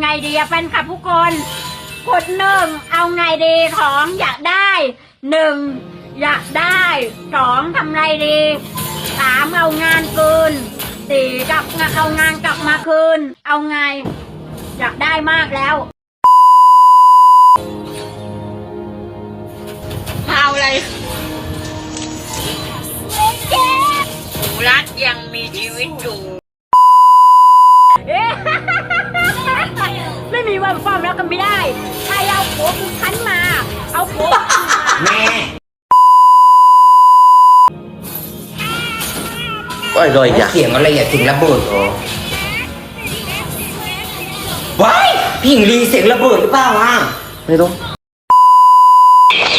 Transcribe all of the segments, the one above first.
ไงดีอะแฟนคลับทุกคนกดหนึ่งเอาไงดีของอยากได้หนึ่งอยากได้สองทำไรดีสามเอางานคืนสี่กลับมาเอางานกลับมาคืน เอาไง อยากได้มากแล้วเอาอะไรเจ็บหนูรัดยังมีชีวิตอยู่ วันฟ้องแล้วกันไม่ได้ ใครเอาผัวกูคันมา เอาผัวกูมา แม่โอ้ยลอยอย่าเสียงอะไรอย่าถึงระเบิดอ๋อว้ายพี่หญิงลีเสียงระเบิดหรือเปล่าอะไม่รู้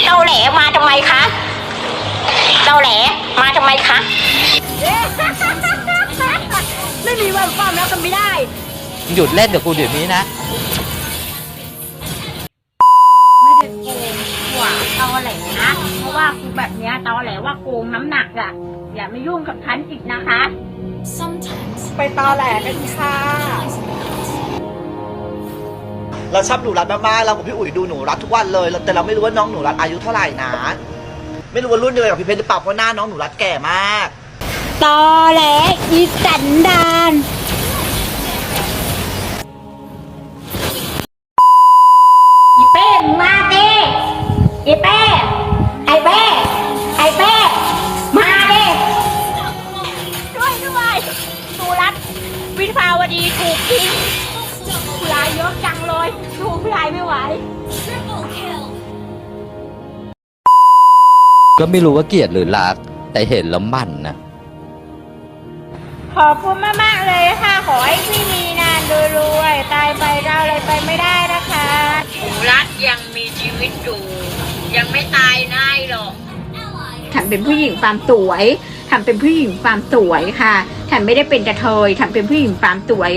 เตาแหลมาทำไมคะเตาแหลมาทำไมคะ ไม่มีวันฟ้องแล้วกันไม่ได้ หยุดเล่นเดี๋ยวกูเดี๋ยวนี้นะ แหลนะเพราะว่ากูแบบเนี้ยเตาแหลว่าโกงน้ำหนักอะอย่ามายุ่งกับฉันอีกนะคะ ไปตอแหลกันค่ะ เราชอบหนูรัดมากๆเรากับพี่อุ๋ยดูหนูรัดทุกวันเลยแต่เราไม่รู้ว่าน้องหนูรัดอายุเท่าไหร่นะ ไม่รู้ว่ารุ่นเดียวกับพี่เพชรหรือเปล่าเพราะหน้าน้องหนูรัดแก่มาก ตอแหลอีสันดาน วิภาวดีถูกทิ้งผู้ร้ายเยอะจังเลยดูผู้ร้ายไม่ไหวก็ไม่รู้ว่าเกลียดหรือรัก แต่เห็นแล้วมันนะขอบคุณมาก ๆ เลยค่ะ ขอให้พี่มีนานรวยๆตายไปเราอะไรไปไม่ได้นะคะหนูรัดยังมีชีวิตอยู่ ยังไม่ตายง่ายหรอก ฉันเป็นผู้หญิงความสวย ทำเป็นผู้หญิงความสวยค่ะ ฉันไม่ได้เป็นกระเทยฉันเป็นผู้หญิงความสวย